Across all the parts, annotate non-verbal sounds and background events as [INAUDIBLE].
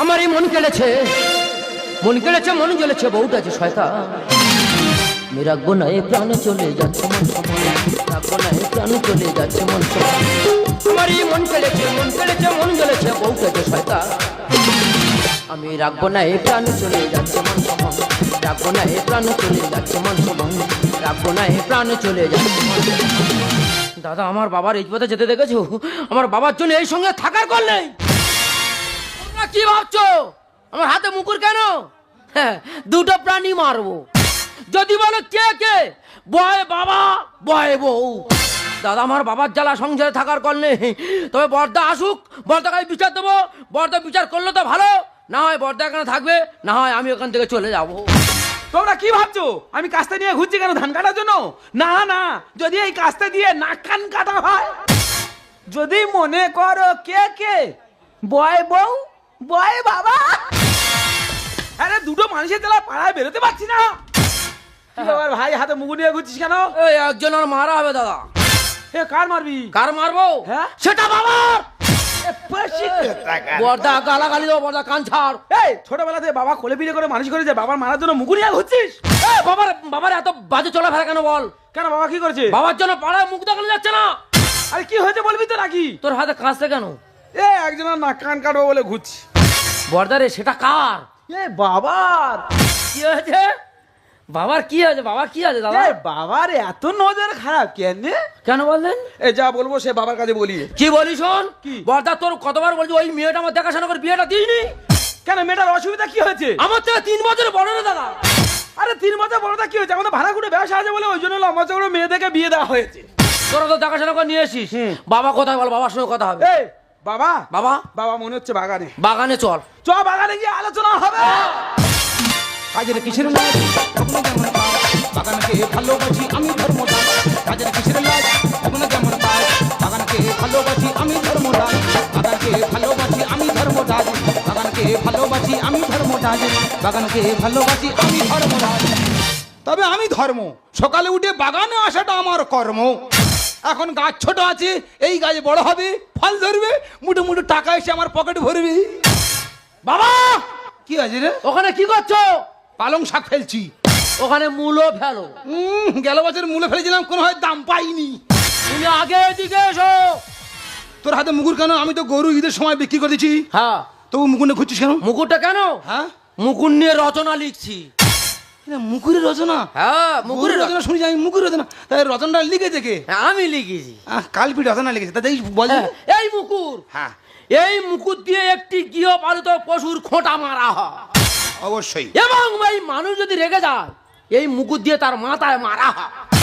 আমার এই মন কেড়েছে। মন কেড়েছে, মন জ্বলেছে, বউটা যে শয়তান। আমি রাখব না এই প্রাণে চলে যাচ্ছে মন রাখব না এই প্রাণে চলে যাচ্ছে মন আমার এই মন কেড়েছে মন কেড়েছে, মন জ্বলেছে, বউটা যে শয়তান। আমি রাখব না এই প্রাণে চলে যাচ্ছে মন সমান রাখব না এই প্রাণে চলে যাচ্ছে মন সমান রাখব না এই প্রাণে চলে যাচ্ছে দাদা, আমার বাবার এই পথে যেতে দেখেছ? আমার বাবার জন্য এই সঙ্গে থাকার কল নেই। তোমরা কি ভাবছ? আমার হাতে মুকুর কেন? হ্যাঁ দুটো প্রাণী মারবো। যদি বলো কে কে? বয় বাবা, বয় বউ। দাদা, আমার বাবার জ্বালা সংসারে থাকার নেই তবে বর্দা আসুক, বর্দাকে বিচার দেবো। বর্দা বিচার করলে তো ভালো। না হয় বর্দা এখানে থাকবে, না হয় আমি ওখান থেকে চলে যাব। তোমরা কি ভাবছ? আমি কাস্তে নিয়ে ঘুরছি কেন ধান কাটার জন্য? না না, যদি এই কাস্তে দিয়ে নাক কান কাটা হয়। যদি মনে করো কে কে? বয় বউ বয় বাবা। আরে দুটো মানুষের তেলা পাড়ায় বেরোতে পারছি না। ব্যাপার ভাই হাতে মুগু নিয়ে ঘুরছিস কেন? এই একজন আর মারা হবে দাদা। এ কার মারবি? কার মারবো? হ্যাঁ? সেটা বাবার! বর্দা গালাগালি দেবো বর্দা কান ছাড় এই বাবা কোলে করে মানুষ করেছে বাবার মারার জন্য মুগু নিয়ে ঘুরছিস? এ, বাবার বাবার এত বাজে চলাফেরা কেন বল? কেন বাবা কি করেছে? বাবার জন্য পাড়ায় মুখ দেখানো যাচ্ছে না। আরে কি হয়েছে বলবি তো নাকি? তোর হাতে কাঁচতে কেন? এ একজনের নাক কান কাটবো বলে ঘুরছি। বর্দারে সেটা কার? এ বাবার। কি হয়েছে? বাবার কি আছে বাবার কি আছে দাদা? বাবার এত নজর খারাপ কেন? কেন বললেন? এ যা বলব সে বাবার কাছে বলি। কি বলি শোন? কি? বর্দা তোর কতবার বলছি ওই মেয়েটা আমার দেখাশোনা করে বিয়েটা দিইনি? কেন মেয়েটার অসুবিধা কি হয়েছে? আমার থেকে তিন বছর বড় রে দাদা। আরে তিন বছর বড়টা কি হয়েছে? আমাদের ভাড়া করে ব্যবসা আছে বলে ওই জন্য লম্বা চৌড়ো মেয়ে দেখে বিয়ে দেওয়া হয়েছে। তোরা তো দেখাশোনা করে নিয়ে এসিস বাবা কোথায় বল? বাবার সঙ্গে কথা হবে। বাবা বাবা। বাবা মনে হচ্ছে বাগানে। বাগানে চল। চ বাগানে গিয়ে আলোচনা হবে। কাজের কিসের লাজ? কখনো যেমন পাও বাগানকে ভালোবাসি আমি ধর্মদাস। কাজের কিসের লাজ? কখনো যেমন পাও বাগানকে ভালোবাসি আমি ধর্মদাস। বাগানকে ভালোবাসি আমি ধর্মদাস। বাগানকে ভালোবাসি আমি ধর্মদাস। বাগানকে ভালোবাসি আমি ধর্মদাস। তবে আমি ধর্ম। সকালে উঠে বাগানে আসাটা আমার কর্ম। এখন গাছ ছোট আছে এই গাছ বড় হবে ফল ধরবে মুঠো মুঠো টাকা এসে আমার পকেটে ভরবে। বাবা! কি আছে রে? ওখানে কি করছ? পালং শাক ফেলছি। ওখানে মূলো ফেলো। গেল বছর মূলে ফেলেছিলাম কোনো হয় দাম পাইনি। তুমি আগে এদিকে এসো। তোর হাতে মুগুর কেন? আমি তো গরু ঈদের সময় বিক্রি করে দিচ্ছি। হ্যাঁ। তবু মুকুরে খুঁজছিস কেন? মুকুরটা কেন? হ্যাঁ? মুকুর নিয়ে রচনা লিখছি। মুকুরের রচনা? হ্যাঁ মুকুরের রচনা শুনেছি আমি মুকুর রচনা। তাই রচনাটা লিখে দেখে আমি লিখেছি। কালপি রচনা লিখেছে। তাই বল। হ্যাঁ, এই মুকুর। হ্যাঁ। এই মুকুর দিয়ে একটি গৃহপালিত পশুর খোঁটা মারা হয়। অবশ্যই। এবং এই মানুষ যদি রেগে যায় এই মুকুর দিয়ে তার মাথায় মারা হয়।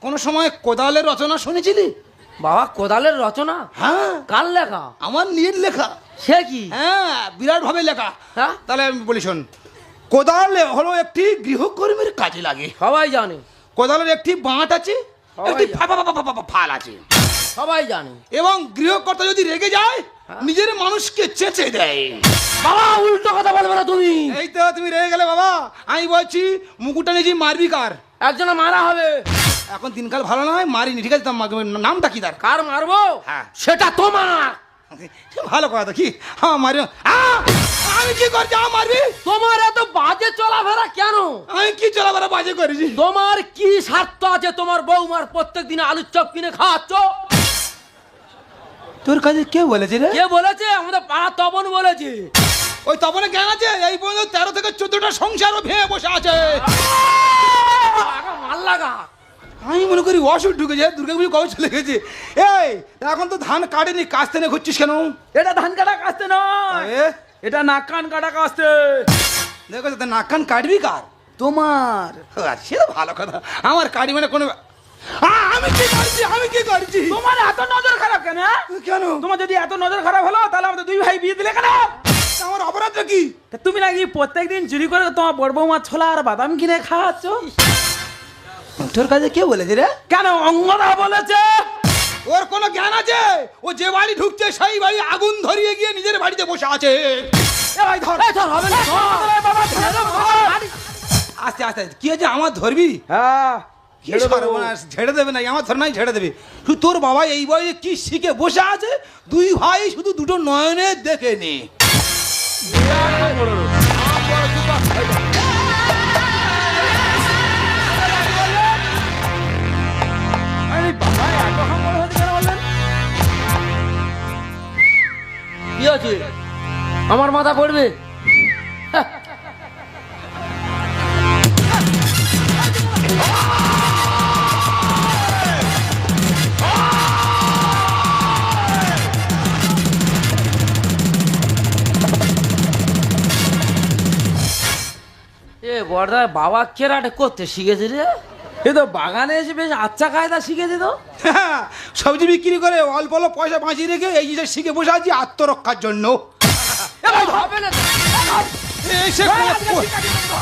কোনো সময় কোদালের রচনা শুনেছিলি? বাবা কোদালের রচনা? হ্যাঁ। কার লেখা? আমার নিজের লেখা। সে কি? হ্যাঁ বিরাট ভাবে লেখা। হ্যাঁ? তাহলে আমি বলি শোন। কোদাল হলো একটি গৃহকর্মীর কাজে লাগে। সবাই জানে। কোদালের একটি বাঁট আছে একটি ফাল আছে। সবাই জানে। এবং গৃহকর্তা যদি রেগে যায় নিজের মানুষকে চেঁচে দেয়। বাবা উল্টো কথা বলবে না তুমি। এই তো তুমি রেগে গেলে বাবা। আমি বলছি মুকুটটা নিয়েছি মারবি কার? একজনে মারা হবে। এখন দিনকাল ভালো নয় মারিনি ঠিক আছে? নামটা কি তার? কার মারবো? হ্যাঁ। সেটা তোমার। ভালো কথা কি? হ্যাঁ মারি আ! আমি কি করছি মারবি। তোমার এত বাজে চলাফেরা কেন? আমি কি চলাফেরা বাজে করেছি? তোমার কি স্বার্থ আছে তোমার বৌমার? প্রত্যেক দিনে আলুর চপ কিনে খাওয়াচ্ছ? তোর কাছে কে বলেছে রে? কে বলেছে? আমাদের পাড়া তপন বলেছে। ওই তপনে জ্ঞান আছে? এই পর্যন্ত তেরো থেকে চোদ্দটা সংসারও ভেঙে বসে আছে। মাল লাগা। আমি মনে করি অসুখ ঢুকেছে দুর্গা পুজো কবে চলে গেছে? এই এখন তো ধান কাটেনি কাস্তে নিয়ে ঘুরছিস কেন? এটা ধান কাটা কাস্তে নয়? এটা নাক কান কাটা কাস্তে। দেখো তো নাক কান কাটবি কার? তোমার। সে তো ভালো কথা। আমার কাটি মানে কোনো আমি কি করছি আমি কি করছি তোমার এত নজর খারাপ কেন হ্যাঁ? কেন? তোমার যদি এত নজর খারাপ হলো তাহলে আমাদের দুই ভাই বিয়ে দিলে কেন? আমার অপরাধটা কি? তুমি নাকি প্রত্যেকদিন চুরি করে তোমার বড় বৌমা ছোলা আর বাদাম কিনে খাওয়াচ্ছ? তোর কাছে কে বলেছে রে? কেন অঙ্গনা বলেছে? ওর কোনো জ্ঞান আছে? ও যে বাড়ি ঢুকছে সেই বাড়ি আগুন ধরিয়ে গিয়ে নিজের বাড়িতে বসে আছে। আস্তে আস্তে কি আছে আমার ধরবি? হ্যাঁ ঝেড়ে দেবে। না আমার ধর নাই ঝেড়ে দেবে। শুধু তোর বাবা এই বয়সে কি শিখে বসে আছে? দুই ভাই শুধু দুটো নয়নে দেখে নে। আছে? আমার মাথা পড়বে। এ বাবা কেরাটে করতে শিখেছে রে। এ তো বাগানে এসে বেশ আচ্ছা কায়দা শিখেছে তো। হ্যাঁ, [LAUGHS] সবজি বিক্রি করে অল্প অল্প পয়সা বাঁচিয়ে রেখে এই জিনিস শিখে বসে আছি আত্মরক্ষার জন্য। হবে না। এসে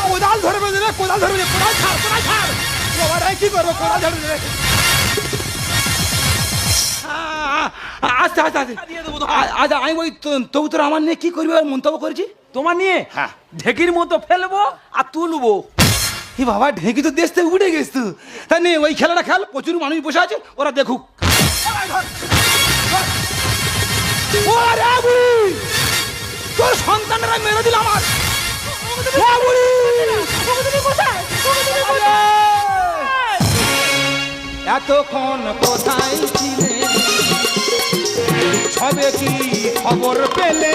কোদাল ধরে বেঁধে রে কোদাল ধরে বেঁধে কোদাল ছাড় কোদাল ছাড়। বাবা রে কি করব কোদাল ধরে বেঁধে আস্তে আস্তে আস্তে। আচ্ছা আমি ওই তবু তোর আমার নিয়ে কি করবি মন্তব্য করেছি তোমার নিয়ে? হ্যাঁ। ঢেকির মতো ফেলব আর তুলবো। এ বাবা, ঢেকি তো দেশ থেকে উঠে গেছ। তুই তা নে, ওই খেলাটা খেল, প্রচুর মানুষ বসে আছে, ওরা দেখুক! তোর সন্তানরা মেরে দিল আমার। এতক্ষণ কোথায় ছিলে? সবে কি খবর পেলে?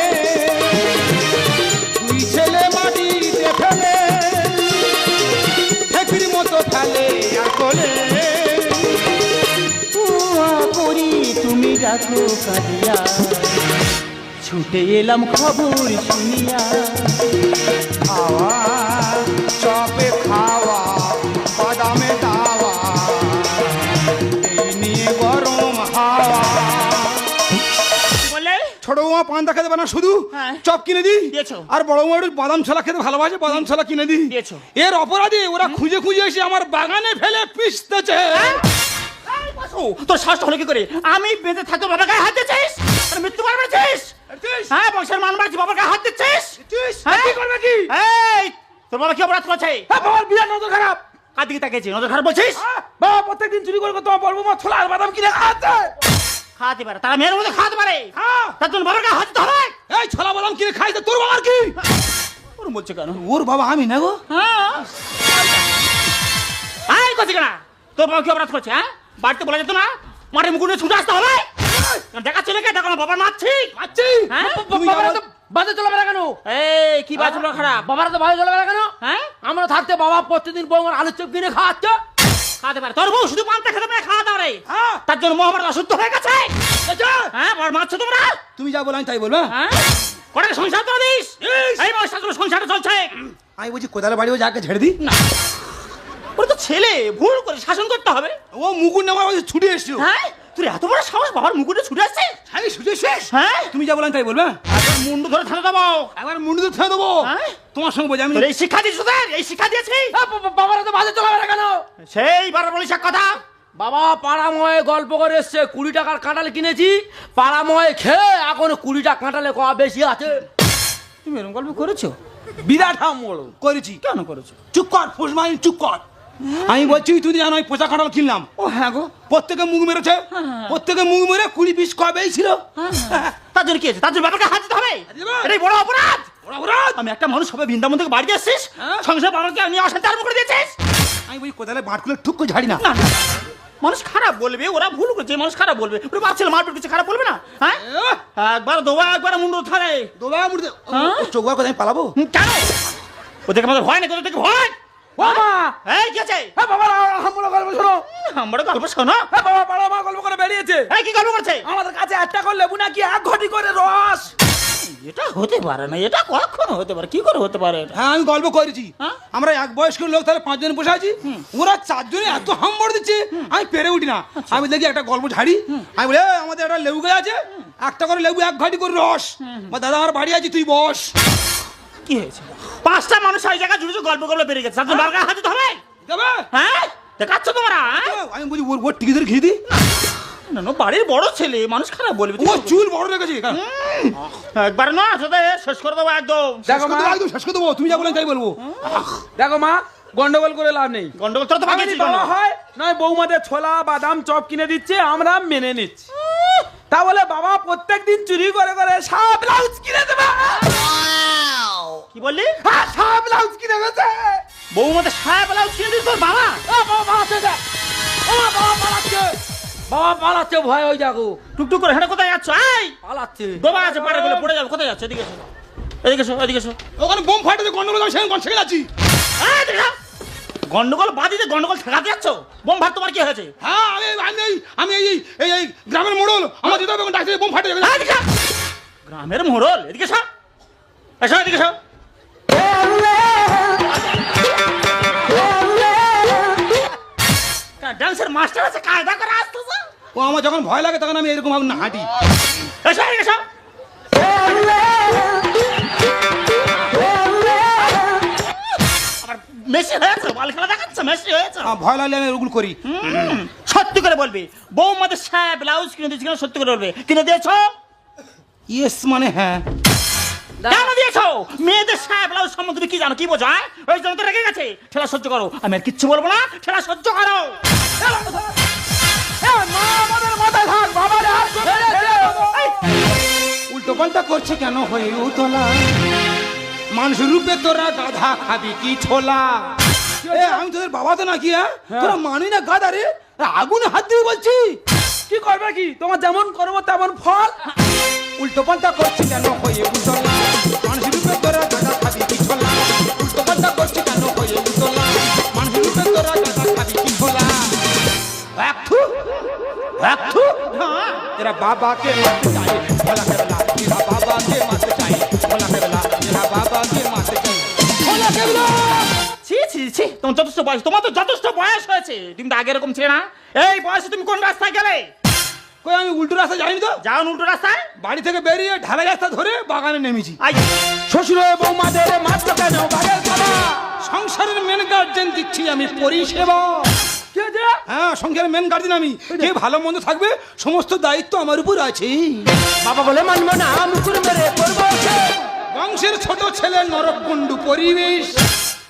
করি তুমি ছুটে এলাম খবর শুনিয়া। খাওয়া বৌমা পান্তা খেতে পারে না শুধু হ্যাঁ। চপ কিনে দিয়েছ। আর বড় একটু বাদাম ছোলা খেতে ভালোবাসে বাদাম ছোলা কিনে দিয়েছ। এর অপরাধে ওরা খুঁজে খুঁজে এসে আমার বাগানে ফেলে পিসতেছে ও, তোর শ্বাস হলো কি করে? আমি বেঁচে থাকতে বাবার গায়ে হাত দিচ্ছিস? মৃত্যু পার পেয়েছিস হ্যাঁ বংশের মান মারছি বাবার গায়ে হাত দিচ্ছিস? হ্যাঁ? কি করবে কি? এই তোর বাবা কি অপরাধ করছে? হ্যাঁ বাবার বিরাট নজর খারাপ। কার দিকে তাকিয়েছি নজর খারাপ বলছিস? বাবা প্রত্যেকদিন চুরি করে করে তোমার বলব মা ছোলা আর বাদাম কিনে খাওয়াচ্ছে। খাওয়াতে পারে। তারা মেয়ের মধ্যে খাওয়াতে পারে। হ্যাঁ। তার জন্য বাবার হাত এই ছোলা কিনে খাইতে তোর বাবার কি? ওর বলছে কেন? ওর বাবা আমি না গো। হ্যাঁ। করছি কেনা তোর বাবা কি অপরাধ করছে হ্যাঁ? বাড়িতে বলা যেত না মাঠে মুকুটে ছুটে আসতে হবে। দেখা ছেলে কে দেখো না বাবার মারছি। মারছি? হ্যাঁ? তুমি বাবারা আমার- তো বাজে চলাফেরা কেন? এই কি বাজলো খারাপ? বাবারা তো বাজে চলাফেরা কেন? হ্যাঁ? আমরা থাকতে বাবা প্রতিদিন বৌমার আলুর চপ কিনে খাওয়াচ্ছে। খাওয়াতে পারে। তোর বউ শুধু পান্তা খেতে পারে খাওয়া দাওয়া হ্যাঁ। তার জন্য মহাভারত অশুদ্ধ হয়ে গেছে। হ্যাঁ বড় মারছো তোমরা। তুমি যা বলো আমি তাই বলব হ্যাঁ? কটাকে সংসার তো দিস? এই বয়সটা তোর সংসার চলছে। আমি বলছি কোদালে বাড়ি ও যাকে ছেড়ে দিই? না। ওর তো ছেলে ভুল করে শাসন করতে হবে। ও মুকুর নেওয়ার বলছে ছুটে এসছো হ্যাঁ? তুই এত বড় সাহস বাবার মুকুটে ছুটে আসছে? আমি ছুটে শেষ হ্যাঁ। তুমি যা বলো আমি তাই বলবে একবার মুন্ডু ধরে ঠেলে দেবো। একবার মুন্ডু তো ছেড়ে দেবো। হ্যাঁ? তোমার সঙ্গে বলছি আমি এই শিক্ষা দিয়েছি তোদের? এই শিক্ষা দিয়েছি? বাবারা তো বাজে চলাফেরা কেন? সেই বারবার বলিস কথা। বাবা পাড়াময় গল্প করে এসছে কুড়ি টাকার কাঁঠাল কিনেছি। পাড়াময় খেয়ে এখন কুড়ি টাকা কাঁঠালে কয়া বেশি আছে। তুমি এরকম গল্প করেছ? বিরাট হাঙ্গর করেছি। কেন করেছ? চুপ কর ফুস মাইন চুপ কর। আমি বলছি তুই জানো আমি পোচা কাঁঠাল কিনলাম। ও হ্যাঁ গো। প্রত্যেকে মুখ মেরেছে। প্রত্যেকে মুখ মেরে কুড়ি পিস কবেই ছিল। তার জন্য কি হয়েছে? তার জন্য ব্যাপারটা হাত দিতে হবে। এটাই বড় অপরাধ। আমি একটা মানুষ সবাই বৃন্দাবন থেকে বাড়ি আসছিস সংসার বাবাকে আমি অশান্তি আরম্ভ করে দিয়েছিস? আমি বলছি কোদালে বাঁট খুলে ঠুক করে ঝাড়ি না। না না, না। মানুষ খারাপ বলবে ওরা ভুল করছে মানুষ খারাপ বলবে ওরা বাচ্চা মারপিট করছে খারাপ বলবে না? হ্যাঁ? একবার দোয়া একবার মুন্ডু থানে দোবা হ্যাঁ? চোখ কথা আমি পালাবো? কেন? ওদেরকে আমাদের ভয় তোদের থেকে ভয়! ও মা এই কি আছে হ্যাঁ হাঙ্গর গল্প শোনো। আমার গল্প শোনো। হ্যাঁ বাবা মা গল্প করে বেরিয়েছে। এই কি গল্প করছে? আমাদের কাছে একটা করে লেবু নাকি এক ঘটি করে রস? এটা হতে পারে না এটা কখনো হতে পারে কি করে হতে পারে হ্যাঁ আমি গল্প করেছি। হ্যাঁ? আমরা এক বয়স্ক লোক তাহলে পাঁচজন বসে আছি। ওরা চারজনে এত হাম্বর দিচ্ছে আমি পেরে উঠি না। আমি দেখি একটা গল্প ঝাড়ি আমি বলে আমাদের একটা লেবু গাছ আছে। একটা করে লেবু এক ঘাটি করে রস। বা দাদা আমার বাড়ি আছে তুই বস। কি হয়েছে? পাঁচটা মানুষ ওই জায়গায় জুড়ে গল্প গল্প বেরিয়ে গেছে। জন্য বারবার হাত হবে? হ্যাঁ? দেখাচ্ছ তোমরা? হ্যাঁ? আমি বলি ওর ওর টিকি ধরে খেয়ে দিই না না বাড়ির বড় ছেলে মানুষ খারাপ বলবে। ও চুল বড় রেখেছে একবার না সাথে শেষ করে দেবো একদম। করে দেবো, একদম। শেষ করে দেবো তুমি যা বলেন তাই বলব। দেখো মা গন্ডগোল করে লাভ নেই। গন্ডগোল তো বাবা হয় নয় বৌমাদের ছোলা বাদাম চপ কিনে দিচ্ছে আমরা মেনে নিচ্ছি। তা বলে বাবা প্রত্যেক দিন চুরি করে করে সারা ব্লাউজ কিনে দেবে। কি বললি? হ্যাঁ সাহেব ব্লাউজ কিনে গেছে বৌমাতে সায়া ব্লাউজ কিনে দিস তোর বাবা? ও বাবা পালাচ্ছে যা। ও বাবা পালাচ্ছে। বাবা পালাচ্ছে ভয় ওই দেখো। টুকটুক করে হেঁটে কোথায় যাচ্ছ? এই! পালাচ্ছে। ডোবা আছে পাড়ে গেলে পড়ে যাবে কোথায় যাচ্ছ? এদিকে এসো। এদিকে এসো এদিকে এসো। ওখানে বোম ফাটাতে গন্ডগোল আমি সেখানে সেখানে আছি এই, এদিকে এসো। গন্ডগোল বাদিতে গন্ডগোল ঠেকাতে যাচ্ছ? বোম ভাত তোমার কি হয়েছে? হ্যাঁ আমি আমি এই আমি এই এই এই গ্রামের মোড়ল। আমার দিদা বেগুন ডাক্তার বোম ফাটে এদিকে এসো। গ্রামের মোড়ল এদিকে এসো। এসো এদিকে এসো। ডান্সের মাস্টার আছে কায়দা করে আসতেছে? ও আমার যখন ভয় লাগে তখন আমি এরকম ভাবে না হাঁটি। এসো এদিকে এসো। মেসি হয়েছে বল খেলা দেখাচ্ছে মেসি হয়েছে। আমার ভয় লাগলে আমি ওগুলো করি। হুম, সত্যি করে বলবি বৌমাদের সায়া ব্লাউজ কিনে দিয়েছি কিনা সত্যি করে বলবে। কিনে দিয়েছ? ইয়েস মানে হ্যাঁ। কেন দিয়েছ? মেয়েদের সায়া ব্লাউজ সম্বন্ধে কি জানো কি বোঝো হ্যাঁ? ওই জন্য তো রেগে গেছে। ঠেলা সহ্য করো আমি আর কিচ্ছু বলব না ঠেলা সহ্য করো। উল্টো পাল্টা করছে কেন হয়ে উতলা? মানুষ রূপে তোরা গাধা খাবি কি ছোলা এ আমি তোদের বাবা তো নাকি হ্যাঁ? তোরা মানি না গাধা রে? আগুনে হাত দিয়ে বলছি। কি করবে কি? তোমার যেমন করব তেমন ফল। উল্টো পাল্টা করছে কেন হয়ে উতলা? মানুষ রূপে তোরা গাধা খাবি কি ছোলা উল্টো পাল্টা করছে কেন হয়ে উতলা? মানুষ রূপে তোরা গাধা খাবি কি ছোলা থু এক থু ছি ছি ছি তোমার যথেষ্ট বয়স তোমার তো যথেষ্ট বয়স হয়েছে। তুমি তো আগে এরকম ছিলে না। এই বয়সে তুমি কোন রাস্তায় গেলে? কই আমি উল্টো রাস্তা যাইনি তো। যাও উল্টো রাস্তায়। বাড়ি থেকে বেরিয়ে ঢালাই রাস্তা ধরে বাগানে নেমেছি। শ্বশুর বৌমাদের মাত্র কেন বাড়ির বাবা সংসারের মেন গার্জেন দিচ্ছি আমি পরিষেবা। হ্যাঁ সংসারের মেন গার্জেন আমি। কে ভালো মন্দ থাকবে সমস্ত দায়িত্ব আমার উপর আছে। বাবা বলে মানবো না মুকুর মেরে করব। বংশের ছোট ছেলে নরকুণ্ডু পরিবেশ।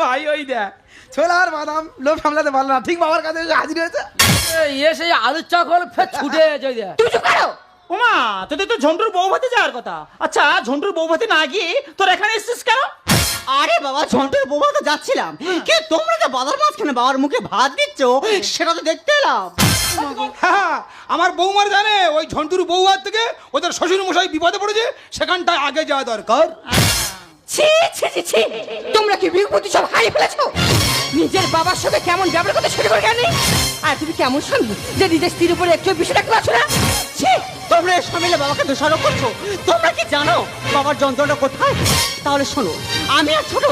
ভাই ওই দেখ। ছোলা আর বাদাম লোভ সামলাতে পারল না। ঠিক বাবার কাছে এসে হাজির হয়েছে। আলুর চকল ফের ছুটে যাই দেখ। তুই চুপ করো! ওমা তোদের তো ঝন্টুর বৌভাতে যাওয়ার কথা। আচ্ছা ঝন্টুর বৌভাতে না গিয়ে তোর এখানে এসেছিস কেন? আরে বাবা ঝন্টুর বৌমা তো যাচ্ছিলাম কি তোমরা যে বাজার মাঝখানে বাবার মুখে ভাত দিচ্ছ সেটা তো দেখতে এলাম। হ্যাঁ আমার বৌমার জানে ওই ঝন্টুর বৌমার থেকে ওদের শ্বশুর মশাই বিপদে পড়েছে সেখানটায় আগে যাওয়া দরকার। ছি ছি ছি ছি। তোমরা কি বিভূতি সব হারিয়ে ফেলেছো? নিজের বাবার সাথে কেমন ব্যবহার করতে শুরু করে কেন? আর তুমি কেমন স্বামী যে নিজের স্ত্রীর উপরে একটু রাখতে পারছ না? ছি, তোমরা এর স্বামীলে বাবাকে দোষারোপ করছ। তোমরা কি জানো বাবার যন্ত্রণা কোথায়? তাহলে শোনো, আমি আর ছোট,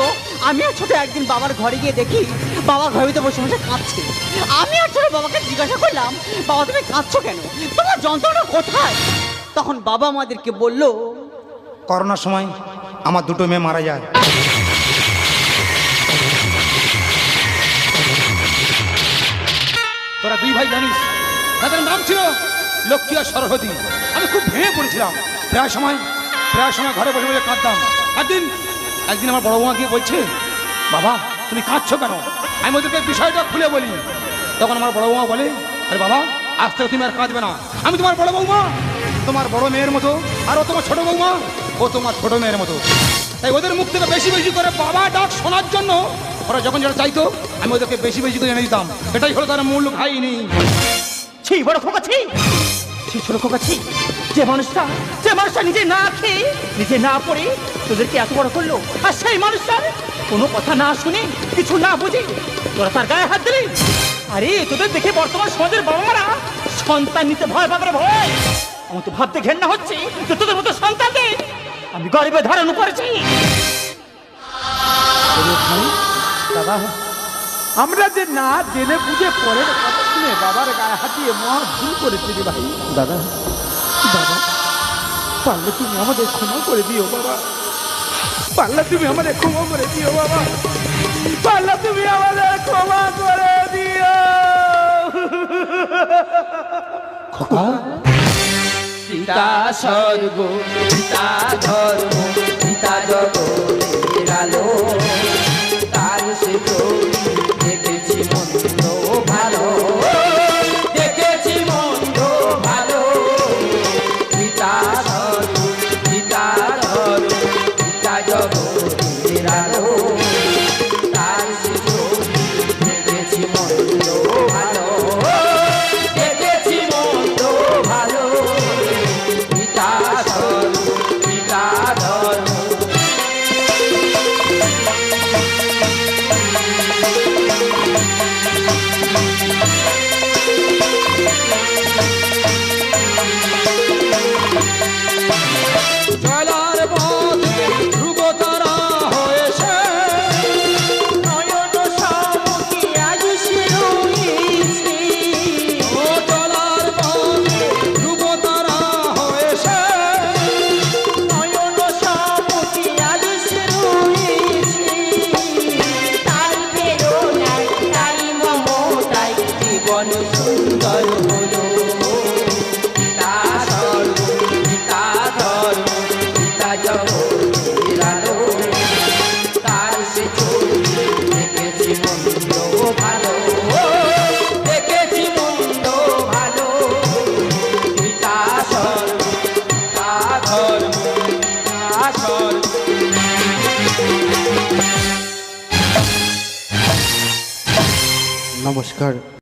আমি আর ছোট একদিন বাবার ঘরে গিয়ে দেখি বাবা ঘরে ভিতরে বসে বসে কাঁদছে। আমি আর ছোট বাবাকে জিজ্ঞাসা করলাম, বাবা তুমি কাঁদছো কেন? তোমার যন্ত্রণা কোথায়? তখন বাবা আমাদেরকে বলল, করোনার সময় আমার দুটো মেয়ে মারা যায়। তোরা দুই ভাই জানিস, তাদের নাম ছিল লক্ষ্মী আর সরস্বতী। আমি খুব ভেঙে পড়েছিলাম। প্রায় সময় প্রায় সময় ঘরে বসে বসে কাঁদতাম। একদিন একদিন আমার বড় বৌমা গিয়ে বলছে, বাবা, তুমি কাঁদছো কেন? আমি ওদেরকে বিষয়টা খুলে বলি তখন আমার বড় বৌমা বলে, আরে বাবা, আজ থেকে তুমি আর কাঁদবে না। আমি তোমার বড় বৌমা। তোমার বড় মেয়ের মতো, আর ও তোমার ছোট বৌমা, ও তোমার ছোট মেয়ের মতো। তাই ওদের মুখ থেকে বেশি বেশি করে বাবা ডাক শোনার জন্য ওরা যখন যেটা চাইতো, আমি ওদেরকে বেশি বেশি করে এনে দিতাম। এটাই হলো তার মূল খাইনি ছি, বড় খোকা, ছি। ছোট খোকা, ছি। যে মানুষটা যে মানুষটা নিজে না খেয়ে, নিজে না পড়ে তোদেরকে এত বড় করল, আর সেই মানুষটার কোনো কথা না শুনে, কিছু না বুঝে তোরা তার গায়ে হাত দিলি? আরে, তোদের দেখে বর্তমান সমাজের বাবা মারা সন্তান নিতে ভয় পাবে ভয় আমার তো ভাবতে ঘেন্না হচ্ছে। যে তোদের মতো সন্তানদের আমি গরিবে ধারণ করেছি। দাদা আমরা যে না জেনে বুঝে পরের কথা শুনে বাবার গায়ে হাত দিয়ে মহা ভুল করেছি রে ভাই। দাদা। বাবা পারলে তুমি আমাদের ক্ষমা করে দিও বাবা। পারলে তুমি আমাদের ক্ষমা করে দিও বাবা। পারলে তুমি আমাদের ক্ষমা করে দিও। পিতা স্বর্গ সীতা ধর্ম সীতা জগতের আলো। মমতায় জীবন সুন্দর